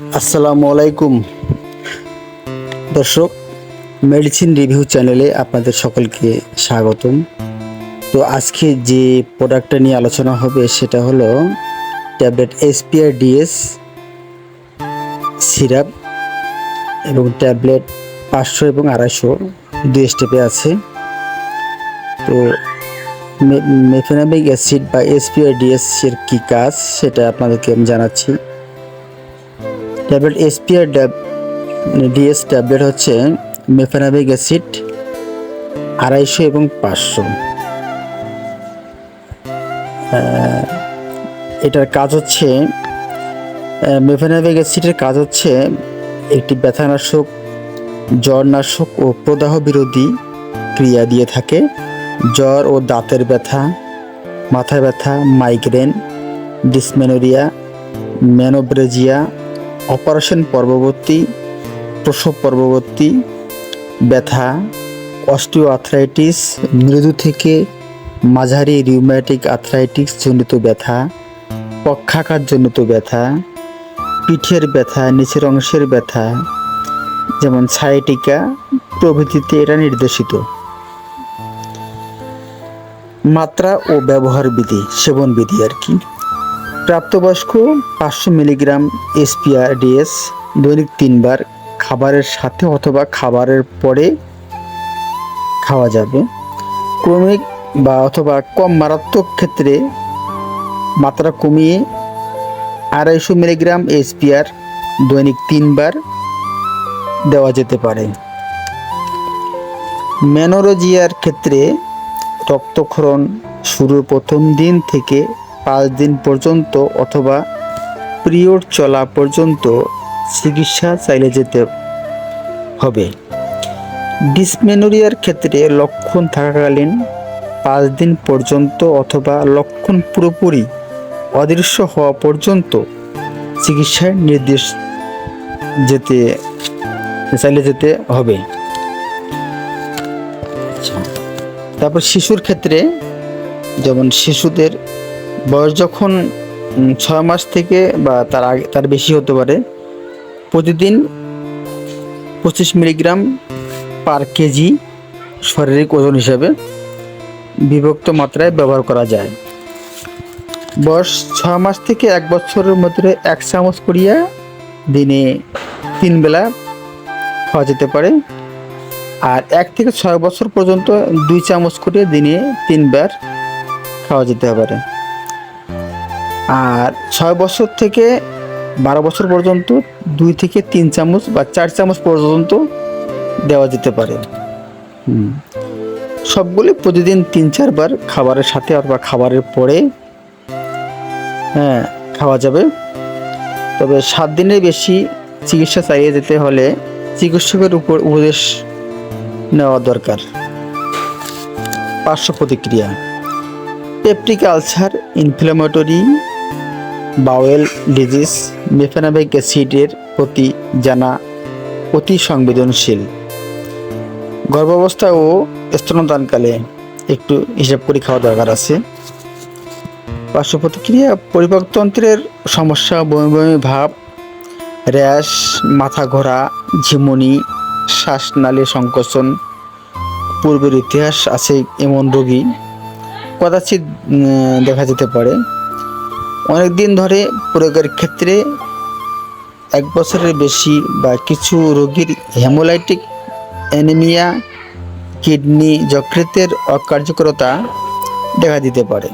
আসসালামু আলাইকুম। দর্শক মেডিসিন রিভিউ চ্যানেলে আপনাদের সকলকে স্বাগতম। তো আজকে যে প্রোডাক্টটা নিয়ে আলোচনা হবে সেটা হলো ট্যাবলেট এসপিআর ডিএস সিরাপ এবং ট্যাবলেট পাঁচশো এবং আড়াইশো দুই স্টেপে আছে। তো মেফেনামিক অ্যাসিড বা এসপিআর ডিএস এর কী কাজ সেটা আপনাদেরকে আমি জানাচ্ছি। ট্যাবলেট এসপিআর ডিএস ট্যাবলেট হচ্ছে মেফেনাবিক অ্যাসিড আড়াইশো এবং পাঁচশো। এটার কাজ হচ্ছে মেফেনাবিক অ্যাসিডের কাজ হচ্ছে একটি ব্যথানাশক, জ্বরনাশক ও প্রদাহ বিরোধী ক্রিয়া দিয়ে থাকে। জ্বর ও দাঁতের ব্যথা, মাথা ব্যথা মাইগ্রেন ডিসমেনোরিয়া ম্যানোব্রেজিয়া অপারেশন পর্ববর্তী, প্রসব পর্ববর্তী, ব্যথা অস্টিও আর্থ্রাইটিস মৃদু থেকে মাঝারি রিউম্যাটিক আর্থ্রাইটিস জনিত ব্যথা, পক্ষাঘাতজনিত ব্যথা, পিঠের ব্যথা, নিচের অংশের ব্যথা, যেমন ছায়াটিকা প্রভৃতিতে এটা নির্দেশিত। মাত্রা ও ব্যবহার বিধি, সেবন বিধি আর কি। প্রাপ্তবয়স্ক পাঁচশো মিলিগ্রাম এসপিআরডিএস দৈনিক তিনবার খাবারের সাথে অথবা খাবারের পরে খাওয়া যাবে। ক্রমিক বা অথবা কম মারাত্মক ক্ষেত্রে মাত্রা কমিয়ে আড়াইশো মিলিগ্রাম এসপিআর দৈনিক তিনবার দেওয়া যেতে পারে। ম্যানোরোজিয়ার ক্ষেত্রে রক্তক্ষরণ শুরুর প্রথম দিন থেকে পাঁচ দিন পর্যন্ত অথবা পিরিয়ড চলা পর্যন্ত চিকিৎসা চাইলে যেতে হবে। ডিসমেনোরিয়ার ক্ষেত্রে লক্ষণ থাকাকালীন পাঁচ দিন পর্যন্ত অথবা লক্ষণ পুরোপুরি অদৃশ্য হওয়া পর্যন্ত চিকিৎসার নির্দেশ যেতে, চাইলে যেতে হবে। আচ্ছা তারপর শিশুর ক্ষেত্রে যেমন শিশুদের বয়স যখন ছয় মাস থেকে বা তার আগে, তার বেশি হতে পারে, প্রতিদিন পঁচিশ মিলিগ্রাম পার কেজি শারীরিক ওজন হিসাবে বিভক্ত মাত্রায় ব্যবহার করা যায়। বয়স ছয় মাস থেকে এক বছরের মধ্যে এক চামচ করিয়া দিনে তিন বেলা খাওয়া যেতে পারে আর এক থেকে ছয় বছর পর্যন্ত দুই চামচ করে দিনে তিনবার খাওয়া যেতে পারে। আর ছয় বছর থেকে বারো বছর পর্যন্ত দুই থেকে তিন চামচ বা চার চামচ পর্যন্ত দেওয়া যেতে পারে। হুম। সবগুলি প্রতিদিন তিন চারবার খাবারের সাথে অথবা খাবারের পরে হ্যাঁ খাওয়া যাবে। তবে সাত দিনের বেশি চিকিৎসা চালিয়ে যেতে হলে চিকিৎসকের উপর উপদেশ নেওয়া দরকার। পার্শ্ব প্রতিক্রিয়া। Peptic ulcer inflammatory bowel disease mefenamic অ্যাসিডের প্রতি জানা অতি সংবেদনশীল। গর্ভাবস্থা ও স্তনদানকালে একটু হিসাব করে খাওয়া দরকার আছে। পার্শ্ব প্রতিক্রিয়া পরিপাকতন্ত্রের সমস্যা, বমি বমি ভাব, র্যাশ, মাথা ঘোরা, ঝিমুনি, শ্বাসনালী সংকোচন, পূর্বের ইতিহাস আছে এমন রোগী। কদাচিৎ দেখা যেতে পারে। অনেক দিন ধরে প্রয়োগের ক্ষেত্রে এক বছরের বেশি বা কিছু রোগীর হেমোলাইটিক অ্যানিমিয়া, কিডনি যকৃতের অকার্যকরতা দেখা দিতে পারে।